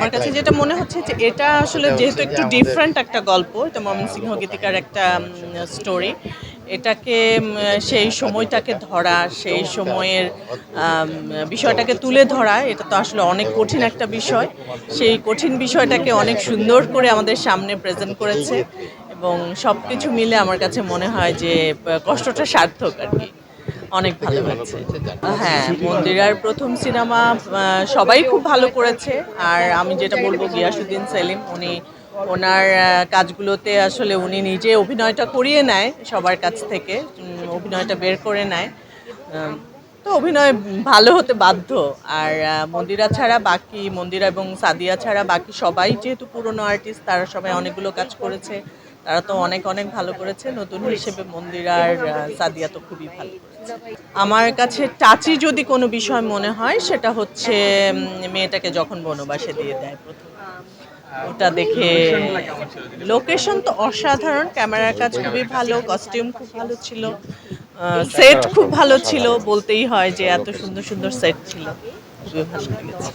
আমার কাছে যেটা মনে হচ্ছে যে এটা আসলে যেহেতু একটু ডিফারেন্ট একটা গল্প এটা ময়মনসিংহ গীতিকার একটা স্টোরি এটাকে সেই সময়টাকে ধরা সেই সময়ের বিষয়টাকে তুলে ধরা এটা তো আসলে অনেক কঠিন একটা বিষয়। সেই কঠিন বিষয়টাকে অনেক সুন্দর করে আমাদের সামনে প্রেজেন্ট করেছে এবং সব কিছু মিলে আমার কাছে মনে হয় যে কষ্টটা সার্থক আর কি। অনেক ভালো লাগছে। হ্যাঁ মন্দিরার প্রথম সিনেমা সবাই খুব ভালো করেছে। আর আমি যেটা বলব গিয়াসুদ্দিন সেলিম উনি ওনার কাজগুলোতে আসলে উনি নিজে অভিনয়টা করিয়ে নেয় সবার কাছ থেকে অভিনয়টা বের করে নেয়। তো অভিনয় ভালো হতে বাধ্য। আর মন্দিরা ছাড়া বাকি মন্দিরা এবং সাদিয়া ছাড়া বাকি সবাই যেহেতু পুরনো আর্টিস্ট তারা সবাই অনেকগুলো কাজ করেছে। তারা তো অনেক অনেক ভালো করেছে। নতুন হিসেবে মন্দিরার আহ, সাদিয়া তো খুবই ভালো করেছে। আমার কাছে টাচি যদি কোনো বিষয় মনে হয় সেটা হচ্ছে মেয়েটাকে যখন বনবাসে দিয়ে দেয় প্রথম। ওটা দেখে লোকেশন তো অসাধারণ। ক্যামেরার কাজ খুবই ভালো কস্টিউম খুব ভালো ছিল। সেট খুব ভালো ছিল বলতেই হয় যে এত সুন্দর সুন্দর সেট ছিল। খুবই ভালো লেগেছে।